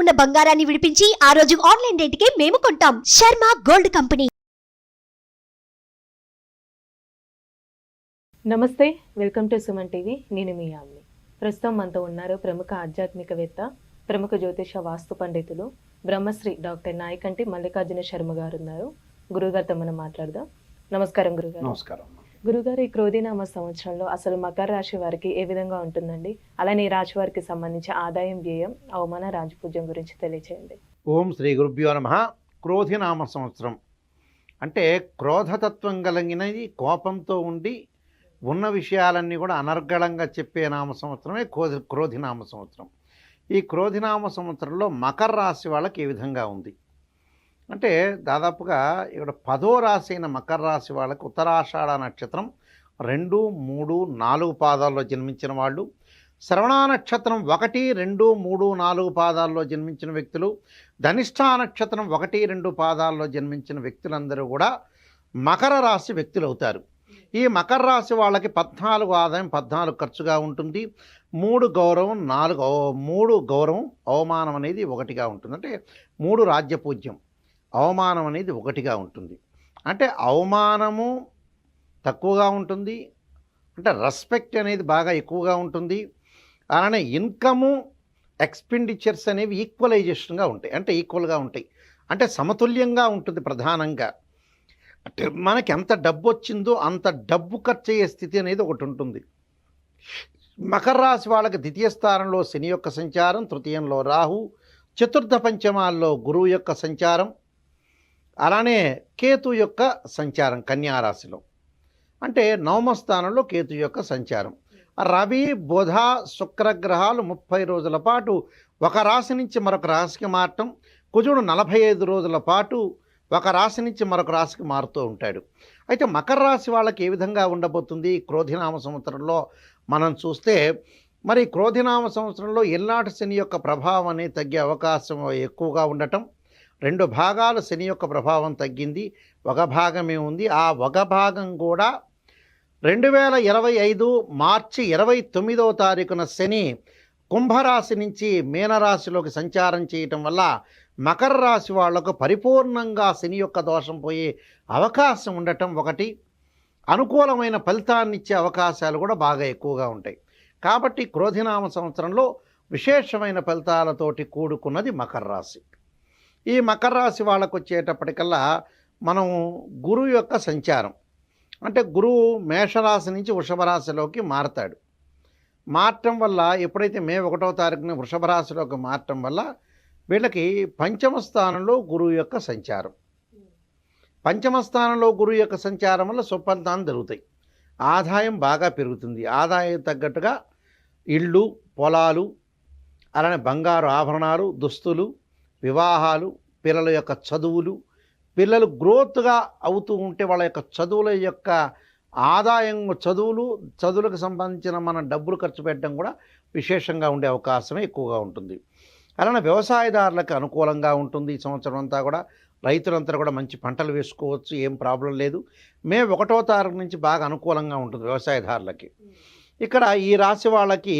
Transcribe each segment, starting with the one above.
ఉన్న బంగారాన్ని విడిపించి ఆ రోజు ఆన్లైన్ రేటుకే మేము కొంటాం. Sharma gold company. నమస్తే వెల్కమ్ టు సుమన్ టీవీ. నేను మీ ఆమ్ని ప్రస్తుతం మనతో ఉన్నారు ప్రముఖ ఆధ్యాత్మికవేత్త ప్రముఖ జ్యోతిష వాస్తు పండితులు బ్రహ్మశ్రీ డాక్టర్ నాయకంటి మల్లికార్జున శర్మ గారు ఉన్నారు గురుగారితో మనం మాట్లాడదాం. నమస్కారం గురుగారు. నమస్కారం. గురుగారు ఈ క్రోధినామ సంవత్సరంలో అసలు మకర రాశి వారికి ఏ విధంగా ఉంటుందండి? అలానే ఈ రాశి వారికి సంబంధించి ఆదాయం వ్యయం అవమాన రాజపూజ్యం గురించి తెలియచేయండి. ఓం శ్రీ గురుభ్యో నమ. క్రోధినామ సంవత్సరం. అంటే క్రోధతత్వం కలిగినది కోపంతో ఉండి ఉన్న విషయాలన్నీ కూడా అనర్గళంగా చెప్పే నామ సంవత్సరమే క్రోధి క్రోధినామ సంవత్సరం. ఈ క్రోధినామ సంవత్సరంలో మకర రాశి వాళ్ళకి ఏ విధంగా ఉంది? అంటే దాదాపుగా ఇక్కడ పదో రాశి అయిన మకర రాశి వాళ్ళకి ఉత్తరాషాఢ నక్షత్రం రెండు మూడు నాలుగు పాదాల్లో జన్మించిన వాళ్ళు. శ్రవణ నక్షత్రం ఒకటి రెండు మూడు నాలుగు పాదాల్లో జన్మించిన వ్యక్తులు. ధనిష్ఠా నక్షత్రం ఒకటి రెండు పాదాల్లో జన్మించిన వ్యక్తులందరూ కూడా మకర రాశి వ్యక్తులు అవుతారు. ఈ మకర రాశి వాళ్ళకి పద్నాలుగు ఆదాయం పద్నాలుగు ఖర్చుగా ఉంటుంది. మూడు గౌరవం నాలుగు మూడు గౌరవం అవమానం అనేది ఒకటిగా ఉంటుంది. అంటే మూడు రాజ్యపూజ్యం అవమానం అనేది ఒకటిగా ఉంటుంది. అంటే అవమానము తక్కువగా ఉంటుంది. అంటే రెస్పెక్ట్ అనేది బాగా ఎక్కువగా ఉంటుంది. అలానే ఇన్కము ఎక్స్పెండిచర్స్ అనేవి ఈక్వలైజేషన్గా ఉంటాయి. అంటే ఈక్వల్గా ఉంటాయి. అంటే సమతుల్యంగా ఉంటుంది ప్రధానంగా. అంటే మనకి ఎంత డబ్బు వచ్చిందో అంత డబ్బు ఖర్చు అయ్యే స్థితి అనేది ఒకటి ఉంటుంది. మకర రాశి వాళ్ళకి ద్వితీయ స్థానంలో శని యొక్క సంచారం తృతీయంలో రాహు చతుర్థ పంచమాల్లో గురువు యొక్క సంచారం అలానే కేతు యొక్క సంచారం కన్యా రాశిలో అంటే నవమ స్థానంలో కేతు యొక్క సంచారం. రవి బుధ శుక్రగ్రహాలు ముప్పై రోజుల పాటు ఒక రాశి నుంచి మరొక రాశికి మారటం కుజుడు నలభై ఐదు రోజుల పాటు ఒక రాశి నుంచి మరొక రాశికి మారుతూ ఉంటాడు. అయితే మకర రాశి వాళ్ళకి ఏ విధంగా ఉండబోతుంది? క్రోధినామ సంవత్సరంలో మనం చూస్తే మరి క్రోధినామ సంవత్సరంలో ఎల్నాటి శని యొక్క ప్రభావం అనేది తగ్గే అవకాశం ఎక్కువగా ఉండటం రెండు భాగాలు శని యొక్క ప్రభావం తగ్గింది ఒక భాగమే ఉంది ఆ ఒక భాగం కూడా రెండు వేల ఇరవై ఐదు మార్చి ఇరవై తొమ్మిదవ తారీఖున శని కుంభరాశి నుంచి మీనరాశిలోకి సంచారం చేయటం వల్ల మకర రాశి వాళ్ళకు పరిపూర్ణంగా శని యొక్క దోషం పోయే అవకాశం ఉండటం ఒకటి. అనుకూలమైన ఫలితాన్ని ఇచ్చే అవకాశాలు కూడా బాగా ఎక్కువగా ఉంటాయి. కాబట్టి క్రోధినామ సంవత్సరంలో విశేషమైన ఫలితాలతోటి కూడుకున్నది మకర రాశి. ఈ మకర రాశి వాళ్ళకు వచ్చేటప్పటికల్లా మనం గురువు యొక్క సంచారం. అంటే గురువు మేషరాశి నుంచి వృషభ రాశిలోకి మారతాడు. మారటం వల్ల ఎప్పుడైతే మే ఒకటో తారీఖున వృషభ రాశిలోకి మారటం వల్ల వీళ్ళకి పంచమ స్థానంలో గురువు యొక్క సంచారం. పంచమ స్థానంలో గురువు యొక్క సంచారం వల్ల సుఫలితాలు జరుగుతాయి. ఆదాయం బాగా పెరుగుతుంది. ఆదాయం తగ్గట్టుగా ఇళ్ళు పొలాలు అలానే బంగారు ఆభరణాలు దుస్తులు వివాహాలు పిల్లల యొక్క చదువులు పిల్లలు గ్రోత్గా అవుతూ ఉంటే వాళ్ళ యొక్క చదువుల యొక్క ఆదాయం చదువులు చదువులకు సంబంధించిన మన డబ్బులు ఖర్చు పెట్టడం కూడా విశేషంగా ఉండే అవకాశమే ఎక్కువగా ఉంటుంది. అలానే వ్యవసాయదారులకు అనుకూలంగా ఉంటుంది. ఈ సంవత్సరం అంతా కూడా రైతులంతా కూడా మంచి పంటలు వేసుకోవచ్చు ఏం ప్రాబ్లం లేదు. మే ఒకటో తారీఖు నుంచి బాగా అనుకూలంగా ఉంటుంది వ్యవసాయదారులకి. ఇక్కడ ఈ రాశి వాళ్ళకి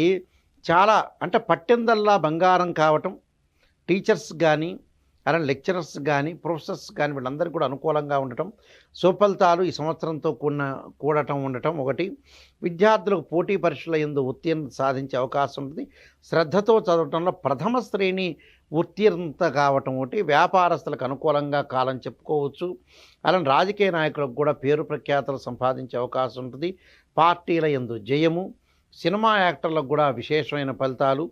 చాలా అంటే పట్టిందల్లా బంగారం కావటం టీచర్స్ కానీ అలానే లెక్చరర్స్ కానీ ప్రొఫెసర్స్ కానీ వీళ్ళందరికీ కూడా అనుకూలంగా ఉండటం సుఫలితాలు ఈ సంవత్సరంతో కూడిన కూడటం ఉండటం ఒకటి. విద్యార్థులకు పోటీ పరీక్షల ఎందు ఉత్తీర్ణత సాధించే అవకాశం ఉంటుంది శ్రద్ధతో చదవటంలో ప్రథమ శ్రేణి ఉత్తీర్ణత కావటం ఒకటి. వ్యాపారస్తులకు అనుకూలంగా కాలం చెప్పుకోవచ్చు. అలానే రాజకీయ నాయకులకు కూడా పేరు ప్రఖ్యాతలు సంపాదించే అవకాశం ఉంటుంది. పార్టీల ఎందు జయము సినిమా యాక్టర్లకు కూడా విశేషమైన ఫలితాలు.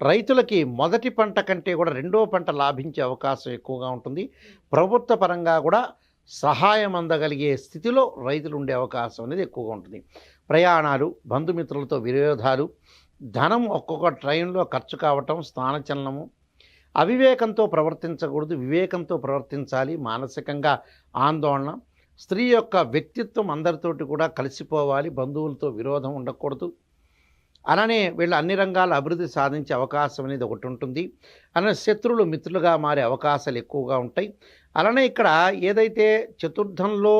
రైతులకి మొదటి పంట కంటే కూడా రెండో పంట లాభించే అవకాశం ఎక్కువగా ఉంటుంది. ప్రభుత్వ పరంగా కూడా సహాయం అందగలిగే స్థితిలో రైతులు ఉండే అవకాశం అనేది ఎక్కువగా ఉంటుంది. ప్రయాణాలు బంధుమిత్రులతో విరోధాలు ధనం ఒక్కొక్క ట్రైన్లో ఖర్చు కావటం స్థానచలనము అవివేకంతో ప్రవర్తించకూడదు వివేకంతో ప్రవర్తించాలి మానసికంగా ఆందోళన స్త్రీ యొక్క వ్యక్తిత్వం అందరితోటి కూడా కలిసిపోవాలి బంధువులతో విరోధం ఉండకూడదు. అలానే వీళ్ళు అన్ని రంగాల అభివృద్ధి సాధించే అవకాశం అనేది ఒకటి ఉంటుంది. అలానే శత్రువులు మిత్రులుగా మారే అవకాశాలు ఎక్కువగా ఉంటాయి. అలానే ఇక్కడ ఏదైతే చతుర్థంలో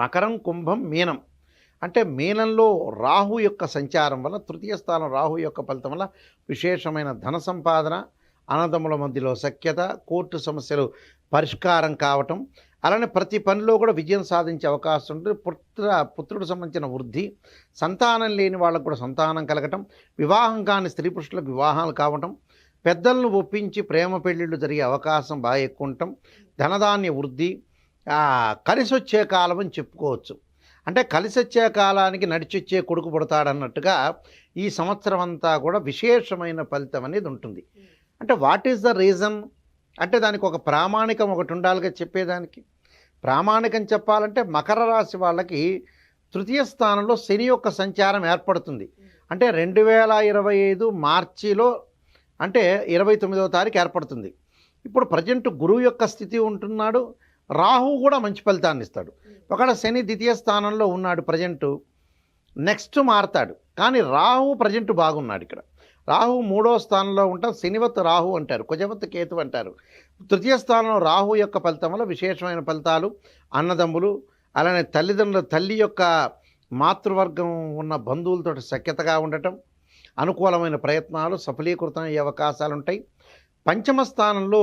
మకరం కుంభం మీనం అంటే మీనంలో రాహు యొక్క సంచారం వల్ల తృతీయ స్థానం రాహు యొక్క ఫలితం వల్ల విశేషమైన ధన సంపాదన అన్నదమ్ముల మధ్యలో సఖ్యత కోర్టు సమస్యలు పరిష్కారం కావటం అలానే ప్రతి పనిలో కూడా విజయం సాధించే అవకాశం ఉంటుంది. పుత్ర పుత్రుడు సంబంధించిన వృద్ధి సంతానం లేని వాళ్ళకు కూడా సంతానం కలగటం వివాహం కాని స్త్రీ పురుషులకు వివాహాలు కావటం పెద్దలను ఒప్పించి ప్రేమ పెళ్ళిళ్ళు జరిగే అవకాశం బాగా ఎక్కువ ఉండటం ధనధాన్య వృద్ధి కలిసి వచ్చే కాలం అని చెప్పుకోవచ్చు. అంటే కలిసి వచ్చే కాలానికి నడిచొచ్చే కొడుకు పుడతాడన్నట్టుగా ఈ సంవత్సరం అంతా కూడా విశేషమైన ఫలితం అనేది ఉంటుంది. అంటే వాట్ ఈస్ ద రీజన్? అంటే దానికి ఒక ప్రామాణికం ఒకటి ఉండాలిగా చెప్పేదానికి. ప్రామాణికం చెప్పాలంటే మకర రాశి వాళ్ళకి తృతీయ స్థానంలో శని యొక్క సంచారం ఏర్పడుతుంది. అంటే రెండు వేల ఇరవై ఐదు మార్చిలో అంటే ఇరవై తొమ్మిదవ తారీఖు ఏర్పడుతుంది. ఇప్పుడు ప్రజెంట్ గురువు యొక్క స్థితి ఉంటున్నాడు. రాహు కూడా మంచి ఫలితాన్ని ఇస్తాడు. ఒకవేళ శని ద్వితీయ స్థానంలో ఉన్నాడు ప్రజెంటు నెక్స్ట్ మారతాడు. కానీ రాహు ప్రజెంట్ బాగున్నాడు ఇక్కడ. రాహు మూడో స్థానంలో ఉంటాం శనివత్ రాహు అంటారు కుజవత్ కేతు అంటారు. తృతీయ స్థానంలో రాహు యొక్క ఫలితం వల్ల విశేషమైన ఫలితాలు అన్నదమ్ములు అలానే తల్లిదండ్రుల తల్లి యొక్క మాతృవర్గం ఉన్న బంధువులతో సఖ్యతగా ఉండటం అనుకూలమైన ప్రయత్నాలు సఫలీకృతం అయ్యే అవకాశాలు ఉంటాయి. పంచమ స్థానంలో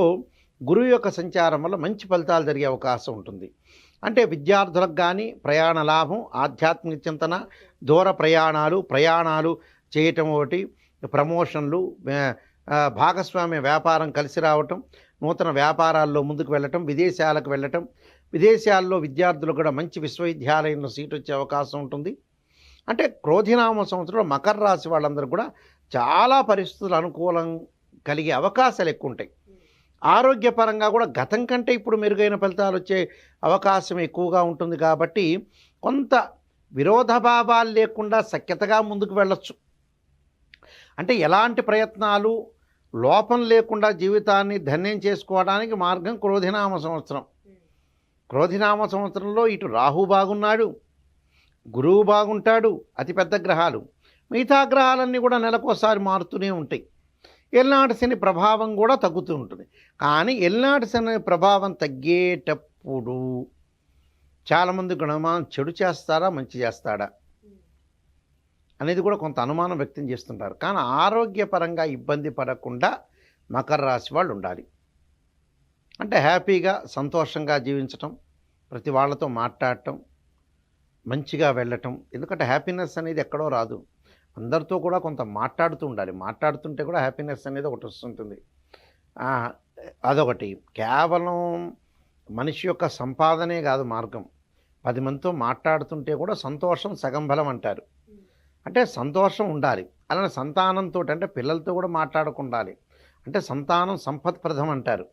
గురువు యొక్క సంచారం వల్ల మంచి ఫలితాలు జరిగే అవకాశం ఉంటుంది. అంటే విద్యార్థులకు కానీ ప్రయాణ లాభం ఆధ్యాత్మిక చింతన దూర ప్రయాణాలు ప్రయాణాలు చేయటం ఒకటి ప్రమోషన్లు భాగస్వామ్య వ్యాపారం కలిసి రావటం నూతన వ్యాపారాల్లో ముందుకు వెళ్ళటం విదేశాలకు వెళ్ళటం విదేశాల్లో విద్యార్థులు కూడా మంచి విశ్వవిద్యాలయంలో సీట్ వచ్చే అవకాశం ఉంటుంది. అంటే క్రోధినామ సంవత్సరంలో మకర రాశి వాళ్ళందరూ కూడా చాలా పరిస్థితులు అనుకూలం కలిగే అవకాశాలు ఎక్కువ ఉంటాయి. ఆరోగ్యపరంగా కూడా గతం కంటే ఇప్పుడు మెరుగైన ఫలితాలు వచ్చే అవకాశం ఎక్కువగా ఉంటుంది కాబట్టి కొంత విరోధభావాలు లేకుండా సఖ్యతగా ముందుకు వెళ్ళొచ్చు. అంటే ఎలాంటి ప్రయత్నాలు? లోపం లేకుండా జీవితాన్ని ధన్యం చేసుకోవడానికి మార్గం క్రోధినామ సంవత్సరం. క్రోధినామ సంవత్సరంలో ఇటు రాహు బాగున్నాడు గురువు బాగుంటాడు అతిపెద్ద గ్రహాలు. మిగతా గ్రహాలన్నీ కూడా నెలకోసారి మారుతూనే ఉంటాయి. ఎల్నాటి శని ప్రభావం కూడా తగ్గుతూ ఉంటుంది. కానీ ఎల్నాటి శని ప్రభావం తగ్గేటప్పుడు చాలామంది గుణమానం చెడు చేస్తారా మంచి చేస్తాడా? అనేది కూడా కొంత అనుమానం వ్యక్తం చేస్తుంటారు. కానీ ఆరోగ్యపరంగా ఇబ్బంది పడకుండా మకర రాశి వాళ్ళు ఉండాలి. అంటే హ్యాపీగా సంతోషంగా జీవించటం ప్రతి వాళ్ళతో మాట్లాడటం మంచిగా వెళ్ళటం. ఎందుకంటే హ్యాపీనెస్ అనేది ఎక్కడో రాదు. అందరితో కూడా కొంత మాట్లాడుతూ ఉండాలి. మాట్లాడుతుంటే కూడా హ్యాపీనెస్ అనేది ఒకటి వస్తుంటుంది. అదొకటి. కేవలం మనిషి యొక్క సంపాదనే కాదు మార్గం. పది మందితో మాట్లాడుతుంటే కూడా సంతోషం సగం బలం అంటారు. అంటే సంతోషం ఉండాలి. అలానే సంతానంతో అంటే పిల్లలతో కూడా మాట్లాడుకుండాలి. అంటే సంతానం సంపత్ప్రదం అంటారు.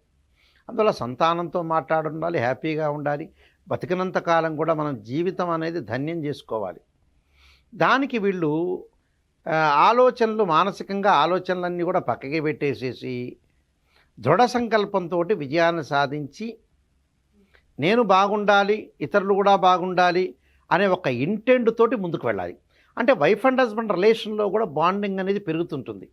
అందువల్ల సంతానంతో మాట్లాడుండాలి హ్యాపీగా ఉండాలి. బతికినంత కాలం కూడా మనం జీవితం అనేది ధన్యం చేసుకోవాలి. దానికి వీళ్ళు ఆలోచనలు మానసికంగా ఆలోచనలన్నీ కూడా పక్కకి పెట్టేసేసి దృఢ సంకల్పంతో విజయాన్ని సాధించి నేను బాగుండాలి ఇతరులు కూడా బాగుండాలి అనే ఒక ఇంటెండ్తోటి ముందుకు వెళ్ళాలి. అంటే వైఫ్ అండ్ హస్బెండ్ రిలేషన్లో కూడా బాండింగ్ అనేది పెరుగుతుంటుంది.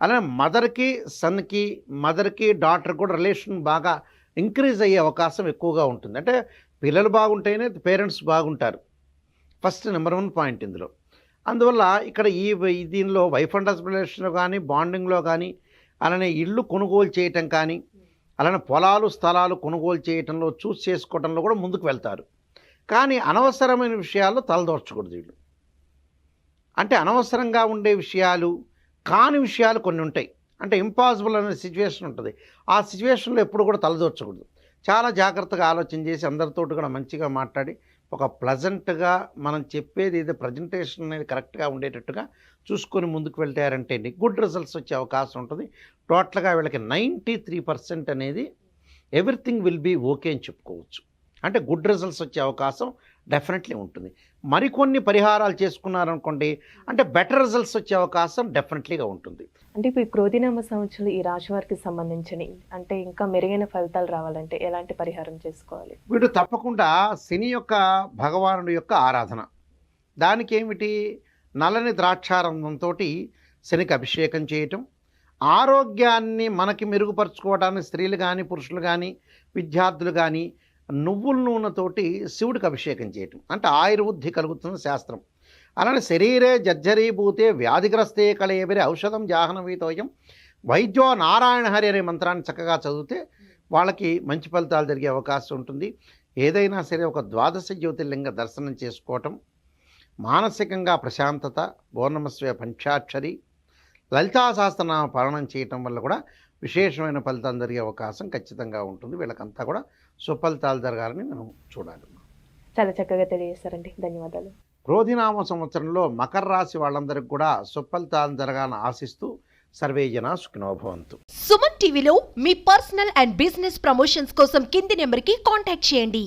అలానే మదర్కి సన్కి మదర్కి డాటర్ కూడా రిలేషన్ బాగా ఇంక్రీజ్ అయ్యే అవకాశం ఎక్కువగా ఉంటుంది. అంటే పిల్లలు బాగుంటేనే పేరెంట్స్ బాగుంటారు. ఫస్ట్ నెంబర్ వన్ పాయింట్ ఇందులో. అందువల్ల ఇక్కడ ఈ దీనిలో వైఫ్ అండ్ హస్బెండ్ రిలేషన్లో కానీ బాండింగ్లో కానీ అలానే ఇల్లు కొనుగోలు చేయటం కానీ అలానే పొలాలు స్థలాలు కొనుగోలు చేయటంలో చూస్ చేసుకోవడంలో కూడా ముందుకు వెళ్తారు. కానీ అనవసరమైన విషయాల్లో తలదోర్చకూడదు వీళ్ళు. అంటే అనవసరంగా ఉండే విషయాలు కాని విషయాలు కొన్ని ఉంటాయి. అంటే ఇంపాసిబుల్ అనే సిచ్యువేషన్ ఉంటుంది. ఆ సిచ్యువేషన్లో ఎప్పుడు కూడా తలదోర్చకూడదు. చాలా జాగ్రత్తగా ఆలోచన చేసి అందరితో కూడా మంచిగా మాట్లాడి ఒక ప్లజెంట్గా మనం చెప్పేది ఏదో ప్రజెంటేషన్ అనేది కరెక్ట్గా ఉండేటట్టుగా చూసుకొని ముందుకు వెళ్తారంటే గుడ్ రిజల్ట్స్ వచ్చే అవకాశం ఉంటుంది. టోటల్గా వీళ్ళకి నైంటీ త్రీ పర్సెంట్ అనేది ఎవ్రీథింగ్ విల్ బీ ఓకే అని చెప్పుకోవచ్చు. అంటే గుడ్ రిజల్ట్స్ వచ్చే అవకాశం డెఫినెట్లీ ఉంటుంది. మరికొన్ని పరిహారాలు చేసుకున్నారనుకోండి అంటే బెటర్ రిజల్ట్స్ వచ్చే అవకాశం డెఫినెట్లీగా ఉంటుంది. అంటే ఇప్పుడు ఈ క్రోధినామ సంవత్సరం ఈ రాశి వారికి సంబంధించిన అంటే ఇంకా మెరుగైన ఫలితాలు రావాలంటే ఎలాంటి పరిహారం చేసుకోవాలి? వీడు తప్పకుండా శని యొక్క భగవానుడి యొక్క ఆరాధన. దానికి ఏమిటి? నల్లని ద్రాక్షారంధంతో శనికి అభిషేకం చేయటం ఆరోగ్యాన్ని మనకి మెరుగుపరుచుకోవడానికి స్త్రీలు కానీ పురుషులు కానీ విద్యార్థులు కానీ నువ్వుల నూనెతోటి శివుడికి అభిషేకం చేయటం. అంటే ఆయుర్వృద్ధి కలుగుతున్న శాస్త్రం. అలానే శరీరే జర్జరీభూతే వ్యాధిగ్రస్తే కళేబరి ఔషధం జాహ్నవీతోయం వైద్యో నారాయణ హరి అనే మంత్రాన్ని చక్కగా చదివితే వాళ్ళకి మంచి ఫలితాలు జరిగే అవకాశం ఉంటుంది. ఏదైనా సరే ఒక ద్వాదశ జ్యోతిర్లింగ దర్శనం చేసుకోవటం. మానసికంగా ప్రశాంతత బోర్ణమస్వయ పంచాక్షరి. లలితా సహస్రనామ పాలనం చేయటం వల్ల కూడా విశేషమైన ఫలితాలు జరిగే అవకాశం ఖచ్చితంగా ఉంటుంది. వీళ్ళకంతా కూడా సుఫలితాలు జరగాలని మనం చూడాలి. చాలా చక్కగా తెలియజేస్తారండి ధన్యవాదాలు. క్రోధినామ సంవత్సరంలో మకర రాశి వాళ్ళందరికీ కూడా సుఫలితాలు జరగాలని ఆశిస్తూ సర్వే జన సుఖినోభవంతు సుమన్ టీవీలో మీ పర్సనల్ అండ్ బిజినెస్ ప్రమోషన్స్ కోసం కింది నెంబర్కి కాంటాక్ట్ చేయండి.